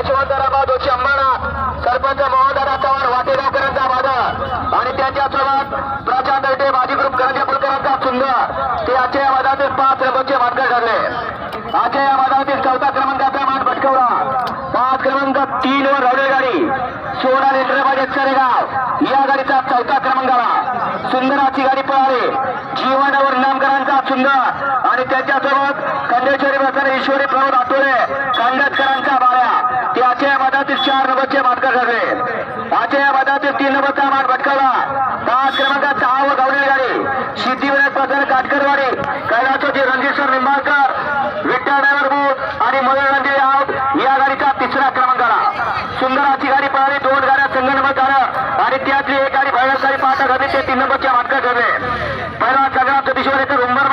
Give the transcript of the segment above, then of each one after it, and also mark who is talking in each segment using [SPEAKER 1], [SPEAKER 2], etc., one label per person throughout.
[SPEAKER 1] यशवंतराव जोशी अंबरनाथ सरपंच मोहनदादा चव्हाण वाटेगावकरांचा वादळ आणि त्यांच्यासोबत प्रशांत दैटे माजी ग्रुप करंजा कुलकरांचा सुंदर ते आजच्या या वादातील पाच रबरचे मानकर ठरले. आजच्या या वादातील चौथा क्रमांकाचा मान भटकवला. पाच क्रमांक तीन वर रवडे गाडी. सोळा लेटरबाजे सरेगाव. या गाडीचा चौथा क्रमांक आला सुंदराची गाडी पळाली. नामकरांचा आणि त्याच्यासोबत खंडेश्वरी प्रसन्न ईश्वरी प्रमोद आठवले कांडतकरांचा बाळ्या ते आजच्या या मधातील चार नंबरचे मानकर ठरले. आजच्या या मधातील तीन नंबरचा मान भटकावला. पाच क्रमांकात सहा व गावडे गाडी. सिद्धिविनायक प्रसन्न काटकरवाडी. कैलासोजी रणजित निंबाळकर विठ्ठल ड्रायव्हर बूथ आणि मयूर रणजित आऊट या गाडीचा तिसरा क्रमांक आला. सुंदर अशी गाडी पळाली दोन गाड्या संगणमत झालं आणि त्यातली एक गाडी भैरवसारी पाठक झाली ते तीन नंबरच्या मानकर ठरले. पहिला सगळा सतीश्वर येथे उंबरमाय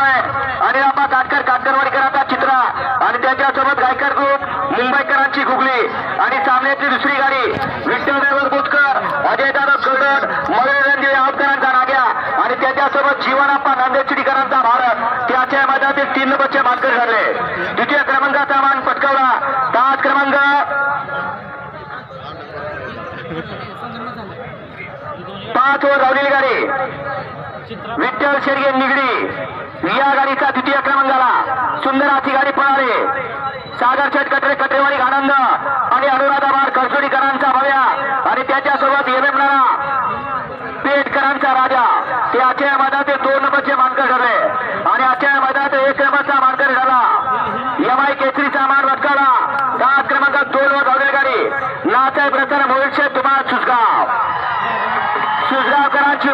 [SPEAKER 1] गायकर काटकर चित्रा आणि त्याच्यासोबत गायकर ग्रुप मुंबईकरांची गुगली आणि सामन्याची दुसरी गाडी विठ्ठल ड्रायव्हर बुतकर अजय दादा गडद मयूर रणजित आऊटकरांचा नाग्या आणि त्याच्यासोबत जीवनाप्पा नांदेडचिडीकरांचा भारत त्याच्या मैदानातील तीन नंबरचे मानकर ठरले द्वितीय क्रमांकाचा मान पटकावला. पाच क्रमांक. पाच वर धावलेली गाडी. विठ्ठल शेरगे निगडी. या गाडीचा द्वितीय क्रमांक झाला. सुंदर अशी गाडी पळाली. सागर शेठ कटरे कटरेवाडी आनंद आणि अनुराधाबाद करसोडीकरांचा भव्या आणि त्याच्यासोबत एम एम नाना पेटकरांचा राजा. ते आजच्या मैदानात दोन नंबरचे मानकर ठरले. आणि आजच्या मैदानात एक नंबरचा मानकर झाला एम आय केसरीचा मान वटकावला सात क्रमांकात दोन वर धावलेली गाडी. नाचाय प्रसन्न भविष्य तुम्हाला सुसगाव सुजगावकरांची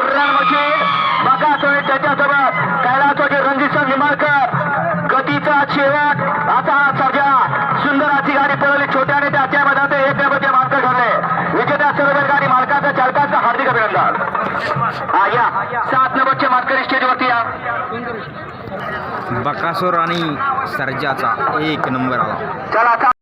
[SPEAKER 1] बघा सोय त्याच्यासोबत असा सर्जा सुंदराची गाडी पळवली. छोट्या आणि त्याच्या मध्ये एक नंबरचे ठरले विजेत्या सर्व गाडी मालकाचा चालकाचा हार्दिक अभिनंदन. हा या. सात नंबरचे मार्कर स्टेजवरती या.
[SPEAKER 2] बकासूर आणि सर्जाचा एक नंबर आला.
[SPEAKER 1] चला.